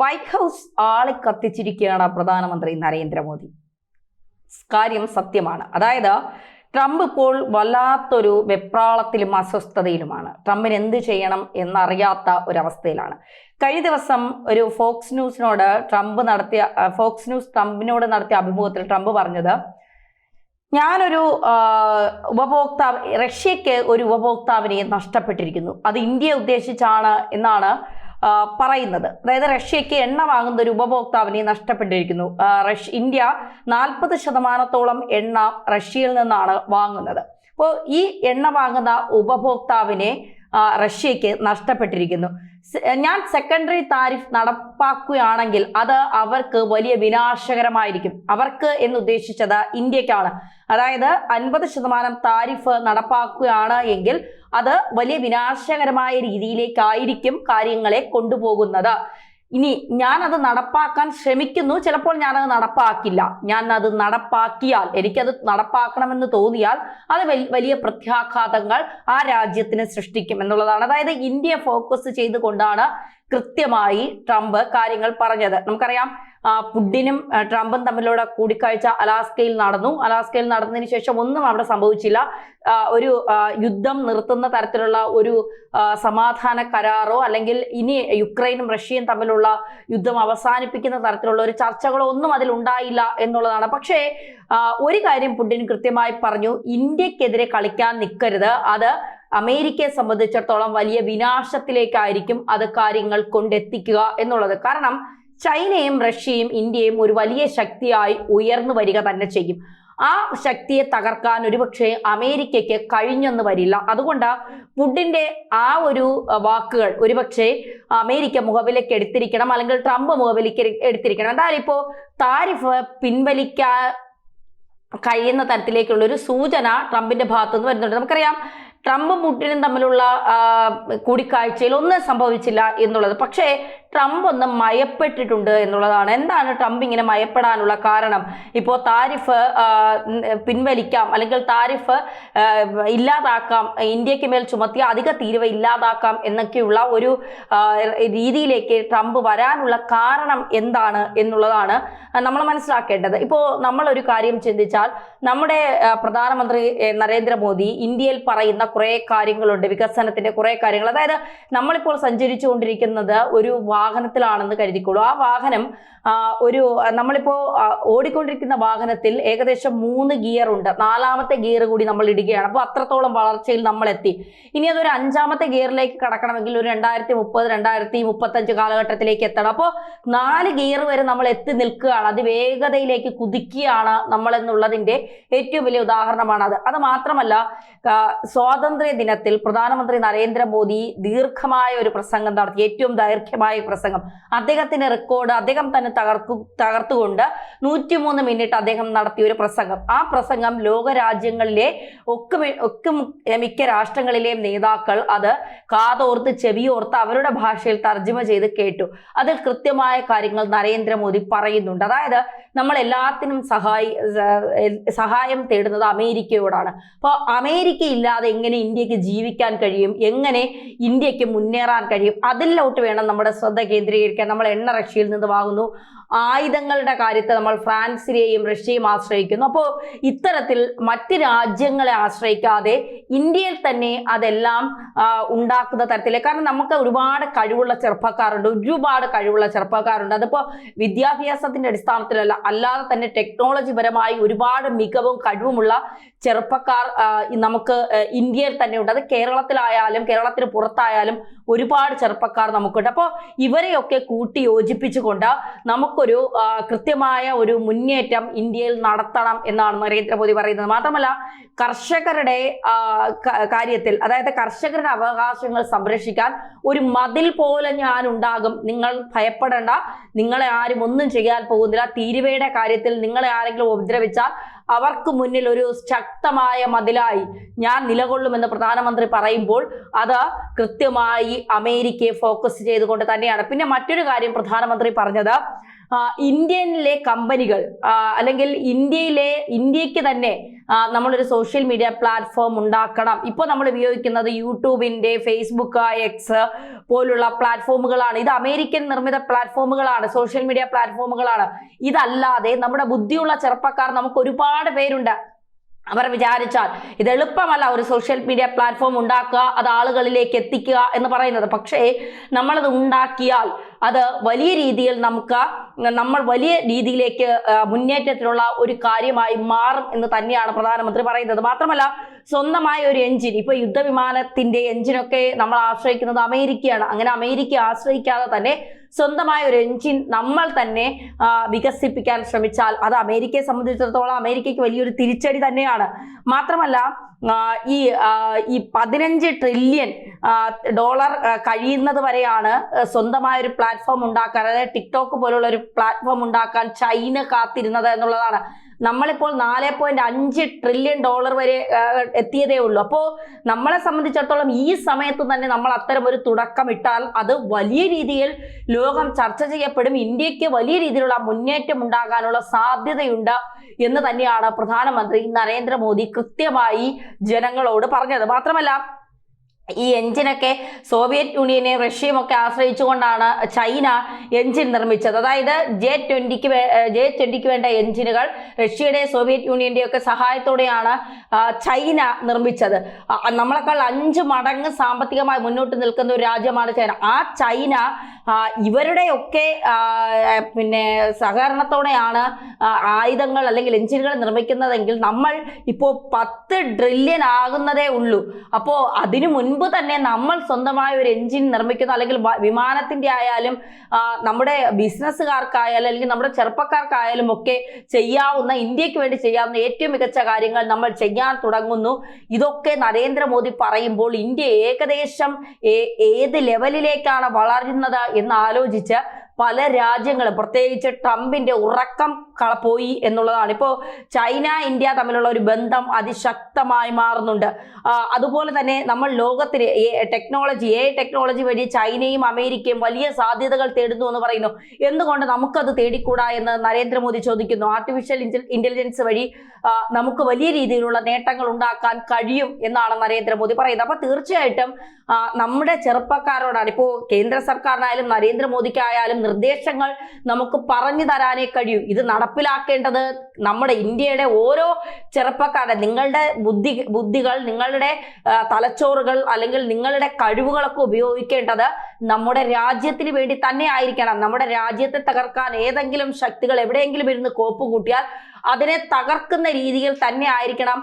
White house കത്തിച്ചിരിക്കുകയാണ് പ്രധാനമന്ത്രി നരേന്ദ്രമോദി. കാര്യം സത്യമാണ്. അതായത് ട്രംപ് ഇപ്പോൾ വല്ലാത്തൊരു വെപ്രാളത്തിലും അസ്വസ്ഥതയിലുമാണ്. ട്രംപിന് എന്ത് ചെയ്യണം എന്നറിയാത്ത ഒരവസ്ഥയിലാണ്. കഴിഞ്ഞ ദിവസം ഒരു ഫോക്സ് ന്യൂസിനോട് ട്രംപ് നടത്തിയ ഫോക്സ് ന്യൂസ് ട്രംപിനോട് നടത്തിയ അഭിമുഖത്തിൽ ട്രംപ് പറഞ്ഞത് ഞാനൊരു ഉപഭോക്താവ് റഷ്യക്ക് ഒരു ഉപഭോക്താവിനെ നഷ്ടപ്പെട്ടിരിക്കുന്നു. അത് ഇന്ത്യ ഉദ്ദേശിച്ചാണ് എന്നാണ് പറയുന്നത്. അതായത് റഷ്യയ്ക്ക് എണ്ണ വാങ്ങുന്ന ഒരു ഉപഭോക്താവിനെ നഷ്ടപ്പെട്ടിരിക്കുന്നു. റഷ്യ ഇന്ത്യ നാൽപ്പത് ശതമാനത്തോളം എണ്ണ റഷ്യയിൽ നിന്നാണ് വാങ്ങുന്നത്. അപ്പോൾ ഈ എണ്ണ വാങ്ങുന്ന ഉപഭോക്താവിനെ ആ, റഷ്യക്ക് നഷ്ടപ്പെട്ടിരിക്കുന്നു. ഞാൻ സെക്കൻഡറി താരിഫ് നടപ്പാക്കുകയാണെങ്കിൽ അത് അവർക്ക് വലിയ വിനാശകരമായിരിക്കും. അവർക്ക് എന്ന് ഉദ്ദേശിച്ചത് ഇന്ത്യക്കാണ്. അതായത് അൻപത് ശതമാനം താരിഫ് നടപ്പാക്കുകയാണ് എങ്കിൽ അത് വലിയ വിനാശകരമായ രീതിയിലേക്കായിരിക്കും കാര്യങ്ങളെ കൊണ്ടുപോകുന്നത്. ഇനി ഞാൻ അത് നടപ്പാക്കാൻ ശ്രമിക്കുന്നു. ചിലപ്പോൾ ഞാനത് നടപ്പാക്കില്ല. ഞാൻ അത് നടപ്പാക്കിയാൽ എനിക്കത് നടപ്പാക്കണമെന്ന് തോന്നിയാൽ അത് വലിയ പ്രത്യാഘാതങ്ങൾ ആ രാജ്യത്തിന് സൃഷ്ടിക്കും എന്നുള്ളതാണ്. അതായത് ഇന്ത്യ ഫോക്കസ് ചെയ്തുകൊണ്ടാണ് കൃത്യമായി ട്രംപ് കാര്യങ്ങൾ പറഞ്ഞത്. നമുക്കറിയാം പുടിനും ട്രംപും തമ്മിലുള്ള കൂടിക്കാഴ്ച അലാസ്കയിൽ നടന്നു. അലാസ്കയിൽ നടന്നതിന് ശേഷം ഒന്നും അവിടെ സംഭവിച്ചില്ല. ഒരു യുദ്ധം നിർത്തുന്ന തരത്തിലുള്ള ഒരു സമാധാന കരാറോ അല്ലെങ്കിൽ ഇനി യുക്രൈനും റഷ്യയും തമ്മിലുള്ള യുദ്ധം അവസാനിപ്പിക്കുന്ന തരത്തിലുള്ള ഒരു ചർച്ചകളോ ഒന്നും അതിൽ ഉണ്ടായില്ല എന്നുള്ളതാണ്. പക്ഷേ ഒരു കാര്യം പുടിൻ കൃത്യമായി പറഞ്ഞു. ഇന്ത്യക്കെതിരെ കളിക്കാൻ നിൽക്കരുത് അത് അമേരിക്കയെ സംബന്ധിച്ചിടത്തോളം വലിയ വിനാശത്തിലേക്കായിരിക്കും അത് കാര്യങ്ങൾ കൊണ്ടെത്തിക്കുക എന്നുള്ളത്. കാരണം ചൈനയും റഷ്യയും ഇന്ത്യയും ഒരു വലിയ ശക്തിയായി ഉയർന്നു വരിക തന്നെ ചെയ്യും. ആ ശക്തിയെ തകർക്കാൻ ഒരുപക്ഷെ അമേരിക്കയ്ക്ക് കഴിഞ്ഞെന്ന് വരില്ല. അതുകൊണ്ട് വുഡിന്റെ ആ ഒരു വാക്കുകൾ ഒരുപക്ഷെ അമേരിക്ക മുഖവിലേക്ക് എടുത്തിരിക്കണം അല്ലെങ്കിൽ ട്രംപ് മുഖവിലേക്ക് എടുത്തിരിക്കണം. എന്തായാലും ഇപ്പോ താരിഫ് പിൻവലിക്കാൻ കഴിയുന്ന തരത്തിലേക്കുള്ള ഒരു സൂചന ട്രംപിന്റെ ഭാഗത്തു നിന്ന് വരുന്നുണ്ട്. നമുക്കറിയാം ട്രംപും പുടിനും തമ്മിലുള്ള കൂടിക്കാഴ്ചയിൽ ഒന്നും സംഭവിച്ചില്ല എന്നുള്ളത്. പക്ഷേ ട്രംപ് ഒന്ന് മയപ്പെട്ടിട്ടുണ്ട് എന്നുള്ളതാണ്. എന്താണ് ട്രംപ് ഇങ്ങനെ മയപ്പെടാനുള്ള കാരണം? ഇപ്പോൾ താരിഫ് പിൻവലിക്കാം അല്ലെങ്കിൽ താരിഫ് ഇല്ലാതാക്കാം ഇന്ത്യയ്ക്ക് മേൽ ചുമത്തിയ അധിക തീരുവ ഇല്ലാതാക്കാം എന്നൊക്കെയുള്ള ഒരു രീതിയിലേക്ക് ട്രംപ് വരാനുള്ള കാരണം എന്താണ് എന്നുള്ളതാണ് നമ്മൾ മനസ്സിലാക്കേണ്ടത്. ഇപ്പോൾ നമ്മൾ ഒരു കാര്യം ചിന്തിച്ചാൽ നമ്മുടെ പ്രധാനമന്ത്രി നരേന്ദ്രമോദി ഇന്ത്യയിൽ പറയുന്ന കുറേ കാര്യങ്ങളുണ്ട് വികസനത്തിന്റെ കുറേ കാര്യങ്ങൾ. അതായത് നമ്മളിപ്പോൾ സഞ്ചരിച്ചു കൊണ്ടിരിക്കുന്നത് ഒരു വാഹനത്തിലാണെന്ന് കരുതിക്കോളൂ. ആ വാഹനം ഒരു നമ്മളിപ്പോൾ ഓടിക്കൊണ്ടിരിക്കുന്ന വാഹനത്തിൽ ഏകദേശം മൂന്ന് ഗിയർ ഉണ്ട്. നാലാമത്തെ ഗിയർ കൂടി നമ്മൾ ഇടുകയാണ്. അപ്പോൾ അത്രത്തോളം വളർച്ചയിൽ നമ്മൾ എത്തി ഇനി അതൊരു അഞ്ചാമത്തെ ഗിയറിലേക്ക് കടക്കണമെങ്കിൽ ഒരു രണ്ടായിരത്തി മുപ്പത് രണ്ടായിരത്തി മുപ്പത്തഞ്ച് കാലഘട്ടത്തിലേക്ക് എത്തണം. അപ്പോൾ നാല് ഗിയർ വരെ നമ്മൾ എത്തി നിൽക്കുകയാണ്. അത് വേഗതയിലേക്ക് കുതിക്കുകയാണ് നമ്മൾ എന്നുള്ളതിന്റെ ഏറ്റവും വലിയ ഉദാഹരണമാണ് അത്. അത് മാത്രമല്ല സ്വാതന്ത്ര്യ ദിനത്തിൽ പ്രധാനമന്ത്രി നരേന്ദ്രമോദി ദീർഘമായ ഒരു പ്രസംഗം നടത്തി. ഏറ്റവും ദൈർഘ്യമായ പ്രസംഗം. അദ്ദേഹത്തിന്റെ റെക്കോർഡ് അദ്ദേഹം തന്നെ തകർക്കു തകർത്തുകൊണ്ട് നൂറ്റിമൂന്ന് മിനിറ്റ് അദ്ദേഹം നടത്തിയ ഒരു പ്രസംഗം. ആ പ്രസംഗം ലോകരാജ്യങ്ങളിലെ ഒക്കെ ഒക്കെ മിക്ക രാഷ്ട്രങ്ങളിലെയും നേതാക്കൾ അത് കാതോർത്ത് ചെവിയോർത്ത് അവരുടെ ഭാഷയിൽ തർജമ ചെയ്ത് കേട്ടു. അതിൽ കൃത്യമായ കാര്യങ്ങൾ നരേന്ദ്രമോദി പറയുന്നുണ്ട്. അതായത് നമ്മൾ എല്ലാത്തിനും സഹായി സഹായം തേടുന്നത് അമേരിക്കയോടാണ്. അപ്പോൾ അമേരിക്ക ഇല്ലാതെ എങ്ങനെ ഇന്ത്യയ്ക്ക് ജീവിക്കാൻ കഴിയും? എങ്ങനെ ഇന്ത്യയ്ക്ക് മുന്നേറാൻ കഴിയും? അതിലോട്ട് വേണം നമ്മുടെ ശ്രദ്ധ കേന്ദ്രീകരിക്കാൻ നമ്മൾ എണ്ണ റഷ്യയിൽ നിന്ന് വാങ്ങുന്നു. ആയുധങ്ങളുടെ കാര്യത്തിൽ നമ്മൾ ഫ്രാൻസിനെയും റഷ്യയും ആശ്രയിക്കുന്നു. അപ്പോൾ ഇത്തരത്തിൽ മറ്റ് രാജ്യങ്ങളെ ആശ്രയിക്കാതെ ഇന്ത്യയിൽ തന്നെ അതെല്ലാം ഉണ്ടാക്കുന്ന തരത്തിലെ. കാരണം നമുക്ക് ഒരുപാട് കഴിവുള്ള ചെറുപ്പക്കാരുണ്ട് ഒരുപാട് കഴിവുള്ള ചെറുപ്പക്കാരുണ്ട്. അതിപ്പോൾ വിദ്യാഭ്യാസത്തിന്റെ അടിസ്ഥാനത്തിലല്ല അല്ലാതെ തന്നെ ടെക്നോളജി പരമായി ഒരുപാട് മികവും കഴിവുമുള്ള ചെറുപ്പക്കാർ നമുക്ക് ഇന്ത്യയിൽ തന്നെ ഉണ്ട് അത് കേരളത്തിലായാലും കേരളത്തിന് പുറത്തായാലും ഒരുപാട് ചെറുപ്പക്കാർ നമുക്കുണ്ട്. അപ്പോൾ ഇവരെയൊക്കെ കൂട്ടി യോജിപ്പിച്ചുകൊണ്ട് നമുക്കൊരു കൃത്യമായ ഒരു മുന്നേറ്റം ഇന്ത്യയിൽ നടത്തണം എന്നാണ് നരേന്ദ്രമോദി പറയുന്നത്. മാത്രമല്ല കർഷകരുടെ കാര്യത്തിൽ അതായത് കർഷകരുടെ അവകാശങ്ങൾ സംരക്ഷിക്കാൻ ഒരു മതിൽ പോലെ ഞാൻ ഉണ്ടാകും നിങ്ങൾ ഭയപ്പെടേണ്ട. നിങ്ങളെ ആരും ഒന്നും ചെയ്യാൻ പോകുന്നില്ല. തീരുവയുടെ കാര്യത്തിൽ നിങ്ങളെ ആരെങ്കിലും ഉപദ്രവിച്ചാൽ അവർക്ക് മുന്നിൽ ഒരു ശക്തമായ മതിലായി ഞാൻ നിലകൊള്ളുമെന്ന് പ്രധാനമന്ത്രി പറയുമ്പോൾ അത് കൃത്യമായി അമേരിക്കയെ ഫോക്കസ് ചെയ്തുകൊണ്ട് തന്നെയാണ്. പിന്നെ മറ്റൊരു കാര്യം പ്രധാനമന്ത്രി പറഞ്ഞത് ഇന്ത്യയിലെ കമ്പനികൾ അല്ലെങ്കിൽ ഇന്ത്യയിലെ ഇന്ത്യയ്ക്ക് തന്നെ നമ്മളൊരു സോഷ്യൽ മീഡിയ പ്ലാറ്റ്ഫോം ഉണ്ടാക്കണം. ഇപ്പോൾ നമ്മൾ ഉപയോഗിക്കുന്നത് യൂട്യൂബിന്റെ ഫേസ്ബുക്ക് എക്സ് പോലുള്ള പ്ലാറ്റ്ഫോമുകളാണ് ഇത് അമേരിക്കൻ നിർമ്മിത പ്ലാറ്റ്ഫോമുകളാണ് സോഷ്യൽ മീഡിയ പ്ലാറ്റ്ഫോമുകളാണ് ഇതല്ലാതെ നമ്മുടെ ബുദ്ധിയുള്ള ചെറുപ്പക്കാർ നമുക്ക് ഒരുപാട് പേരുണ്ട്. അവർ വിചാരിച്ചാൽ ഇത് എളുപ്പമല്ല ഒരു സോഷ്യൽ മീഡിയ പ്ലാറ്റ്ഫോം ഉണ്ടാക്കുക അത് ആളുകളിലേക്ക് എത്തിക്കുക എന്ന് പറയുന്നത്. പക്ഷേ നമ്മളത് ഉണ്ടാക്കിയാൽ അത് വലിയ രീതിയിൽ നമുക്ക് നമ്മൾ വലിയ രീതിയിലേക്ക് മുന്നേറ്റത്തിലുള്ള ഒരു കാര്യമായി മാറും എന്ന് തന്നെയാണ് പ്രധാനമന്ത്രി പറയുന്നത്. മാത്രമല്ല സ്വന്തമായ ഒരു എഞ്ചിൻ ഇപ്പൊ യുദ്ധവിമാനത്തിന്റെ എഞ്ചിനൊക്കെ നമ്മൾ ആശ്രയിക്കുന്നത് അമേരിക്കയാണ്. അങ്ങനെ അമേരിക്ക ആശ്രയിക്കാതെ തന്നെ സ്വന്തമായ ഒരു എഞ്ചിൻ നമ്മൾ തന്നെ വികസിപ്പിക്കാൻ ശ്രമിച്ചാൽ അത് അമേരിക്കയെ സംബന്ധിച്ചിടത്തോളം അമേരിക്കയ്ക്ക് വലിയൊരു തിരിച്ചടി തന്നെയാണ്. മാത്രമല്ല ഈ ഈ പതിനഞ്ച് ട്രില്യൺ ഡോളർ കഴിയുന്നത് വരെയാണ് സ്വന്തമായ ഒരു പ്ലാറ്റ്ഫോം ഉണ്ടാക്കാൻ അതായത് ടിക്ടോക്ക് പോലുള്ള ഒരു പ്ലാറ്റ്ഫോം ഉണ്ടാക്കാൻ ചൈന കാത്തിരുന്നത് എന്നുള്ളതാണ്. നമ്മളിപ്പോൾ നാല് പോയിന്റ് അഞ്ച് ട്രില്യൺ ഡോളർ വരെ എത്തിയതേ ഉള്ളൂ. അപ്പോൾ നമ്മളെ സംബന്ധിച്ചിടത്തോളം ഈ സമയത്ത് തന്നെ നമ്മൾ അത്തരം ഒരു തുടക്കം ഇട്ടാൽ അത് വലിയ രീതിയിൽ ലോകം ചർച്ച ചെയ്യപ്പെടും. ഇന്ത്യയ്ക്ക് വലിയ രീതിയിലുള്ള മുന്നേറ്റം ഉണ്ടാകാനുള്ള സാധ്യതയുണ്ട് എന്ന് തന്നെയാണ് പ്രധാനമന്ത്രി നരേന്ദ്രമോദി കൃത്യമായി ജനങ്ങളോട് പറഞ്ഞത്. മാത്രമല്ല ഈ എഞ്ചിനൊക്കെ സോവിയറ്റ് യൂണിയനെ റഷ്യയും ഒക്കെ ആശ്രയിച്ചുകൊണ്ടാണ് ചൈന എഞ്ചിൻ നിർമ്മിച്ചത്. അതായത് ജെ ട്വന്റിക്ക് ജെ ട്വന്റിക്ക് വേണ്ട എഞ്ചിനുകൾ റഷ്യയുടെ സോവിയറ്റ് യൂണിയന്റെ ഒക്കെ സഹായത്തോടെയാണ് ചൈന നിർമ്മിച്ചത്. നമ്മളെക്കാൾ അഞ്ച് മടങ്ങ് സാമ്പത്തികമായി മുന്നോട്ട് നിൽക്കുന്ന ഒരു രാജ്യമാണ് ചൈന. ആ ചൈന ഇവരുടെയൊക്കെ പിന്നെ സഹകരണത്തോടെയാണ് ആയുധങ്ങൾ അല്ലെങ്കിൽ എഞ്ചിനുകൾ നിർമ്മിക്കുന്നതെങ്കിൽ നമ്മൾ ഇപ്പോൾ പത്ത് ട്രില്യൻ ആകുന്നതേ ഉള്ളൂ. അപ്പോൾ അതിനു മുൻപ് തന്നെ നമ്മൾ സ്വന്തമായ ഒരു എഞ്ചിൻ നിർമ്മിക്കുന്ന അല്ലെങ്കിൽ വിമാനത്തിന്റെ ആയാലും നമ്മുടെ ബിസിനസ്സുകാർക്കായാലും അല്ലെങ്കിൽ നമ്മുടെ ചെറുപ്പക്കാർക്കായാലും ഒക്കെ ചെയ്യാവുന്ന ഇന്ത്യയ്ക്ക് വേണ്ടി ചെയ്യാവുന്ന ഏറ്റവും മികച്ച കാര്യങ്ങൾ നമ്മൾ ചെയ്യാൻ തുടങ്ങുന്നു. ഇതൊക്കെ നരേന്ദ്രമോദി പറയുമ്പോൾ ഇന്ത്യ ഏകദേശം ഏത് ലെവലിലേക്കാണ് വളരുന്നത് എന്ന് ആലോചിച്ച് പല രാജ്യങ്ങളും പ്രത്യേകിച്ച് ട്രംപിന്റെ ഉറക്കം പോയി എന്നുള്ളതാണ്. ഇപ്പോൾ ചൈന ഇന്ത്യ തമ്മിലുള്ള ഒരു ബന്ധം അതിശക്തമായി മാറുന്നുണ്ട്. അതുപോലെ തന്നെ നമ്മൾ ലോകത്തിന് ടെക്നോളജി എ ടെക്നോളജി വഴി ചൈനയും അമേരിക്കയും വലിയ സാധ്യതകൾ തേടുന്നു എന്ന് പറയുന്നു. എന്തുകൊണ്ട് നമുക്കത് തേടിക്കൂടാ എന്ന് നരേന്ദ്രമോദി ചോദിക്കുന്നു. ആർട്ടിഫിഷ്യൽ ഇന്റലിജൻസ് വഴി നമുക്ക് വലിയ രീതിയിലുള്ള നേട്ടങ്ങൾ ഉണ്ടാക്കാൻ കഴിയും എന്നാണ് നരേന്ദ്രമോദി പറയുന്നത്. അപ്പൊ തീർച്ചയായിട്ടും നമ്മുടെ ചെറുപ്പക്കാരോടാണ് ഇപ്പോൾ കേന്ദ്ര സർക്കാരിനായാലും നരേന്ദ്രമോദിക്കായാലും നിർദ്ദേശങ്ങൾ നമുക്ക് പറഞ്ഞു തരാനേ കഴിയൂ. ഇത് നടപ്പിലാക്കേണ്ടത് നമ്മുടെ ഇന്ത്യയുടെ ഓരോ ചെറുപ്പക്കാരുടെ നിങ്ങളുടെ ബുദ്ധി ബുദ്ധികൾ നിങ്ങളുടെ തലച്ചോറുകൾ അല്ലെങ്കിൽ നിങ്ങളുടെ കഴിവുകളൊക്കെ ഉപയോഗിക്കേണ്ടത് നമ്മുടെ രാജ്യത്തിന് വേണ്ടി തന്നെ ആയിരിക്കണം. നമ്മുടെ രാജ്യത്തെ തകർക്കാൻ ഏതെങ്കിലും ശക്തികൾ എവിടെയെങ്കിലും ഇരുന്ന് കോപ്പ് കൂട്ടിയാൽ അതിനെ തകർക്കുന്ന രീതിയിൽ തന്നെ ആയിരിക്കണം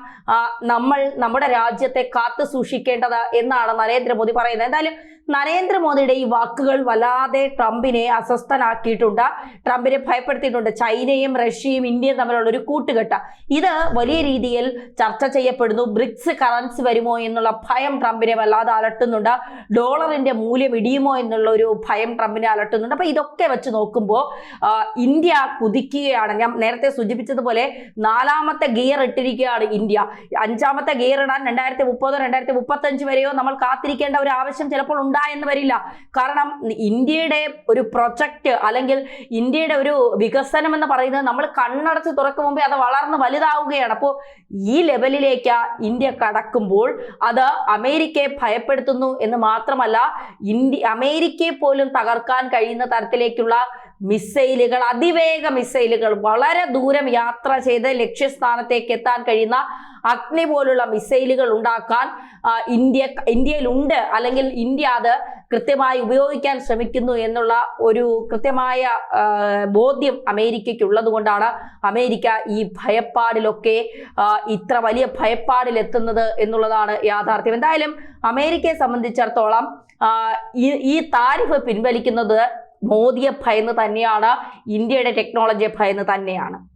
നമ്മൾ നമ്മുടെ രാജ്യത്തെ കാത്തു സൂക്ഷിക്കേണ്ടത് എന്നാണ് നരേന്ദ്രമോദി പറയുന്നത്. എന്തായാലും നരേന്ദ്രമോദിയുടെ ഈ വാക്കുകൾ വല്ലാതെ ട്രംപിനെ അസ്വസ്ഥനാക്കിയിട്ടുണ്ട്. ട്രംപിനെ ഭയപ്പെടുത്തിയിട്ടുണ്ട്. ചൈനയും റഷ്യയും ഇന്ത്യയും തമ്മിലുള്ള ഒരു കൂട്ടുകെട്ട്. ഇത് വലിയ രീതിയിൽ ചർച്ച ചെയ്യപ്പെടുന്നു. ബ്രിക്സ് കറൻസി വരുമോ എന്നുള്ള ഭയം ട്രംപിനെ വല്ലാതെ അലട്ടുന്നുണ്ട്. ഡോളറിന്റെ മൂല്യം ഇടിയുമോ എന്നുള്ള ഒരു ഭയം ട്രംപിനെ അലട്ടുന്നുണ്ട്. അപ്പൊ ഇതൊക്കെ വെച്ച് നോക്കുമ്പോൾ ഇന്ത്യ കുതിക്കുകയാണ്. ഞാൻ നേരത്തെ സൂചിപ്പിച്ചതുപോലെ നാലാമത്തെ ഗിയർ ഇട്ടിരിക്കുകയാണ് ഇന്ത്യ. അഞ്ചാമത്തെ ഗിയർ ഇടാൻ രണ്ടായിരത്തി മുപ്പതോ രണ്ടായിരത്തി മുപ്പത്തഞ്ച് വരെയോ നമ്മൾ കാത്തിരിക്കേണ്ട ഒരു ആവശ്യം ചിലപ്പോൾ ഉണ്ടായെന്ന് വരില്ല. കാരണം ഇന്ത്യയുടെ ഒരു പ്രൊജക്റ്റ് അല്ലെങ്കിൽ ഇന്ത്യയുടെ ഒരു വികസനം എന്ന് പറയുന്നത് നമ്മൾ കണ്ണടച്ച് തുറക്കും മുമ്പേ അത് വളർന്ന് വലുതാവുകയാണ്. അപ്പോൾ ഈ ലെവലിലേക്ക് ഇന്ത്യ കടക്കുമ്പോൾ അത് അമേരിക്കയെ ഭയപ്പെടുത്തുന്നു എന്ന് മാത്രമല്ല ഇന്ത്യ അമേരിക്കയെ പോലും തകർക്കാൻ കഴിയുന്ന തരത്തിലേക്കുള്ള മിസൈലുകൾ അതിവേഗ മിസൈലുകൾ വളരെ ദൂരം യാത്ര ചെയ്ത് ലക്ഷ്യസ്ഥാനത്തേക്ക് എത്താൻ കഴിയുന്ന അഗ്നി പോലുള്ള മിസൈലുകൾ ഉണ്ടാക്കാൻ ഇന്ത്യ ഇന്ത്യയിലുണ്ട്. അല്ലെങ്കിൽ ഇന്ത്യ അത് കൃത്യമായി ഉപയോഗിക്കാൻ ശ്രമിക്കുന്നു എന്നുള്ള ഒരു കൃത്യമായ ബോധ്യം അമേരിക്കയ്ക്ക് ഉള്ളത് കൊണ്ടാണ് അമേരിക്ക ഈ ഭയപ്പാടിലൊക്കെ ഇത്ര വലിയ ഭയപ്പാടിലെത്തുന്നത് എന്നുള്ളതാണ് യാഥാർത്ഥ്യം. എന്തായാലും അമേരിക്കയെ സംബന്ധിച്ചിടത്തോളം ഈ താരിഫ് പിൻവലിക്കുന്നത് മോദിയെ ഭയന്ന് തന്നെയാണ് ഇന്ത്യയുടെ ടെക്നോളജിയെ ഭയന്ന് തന്നെയാണ്.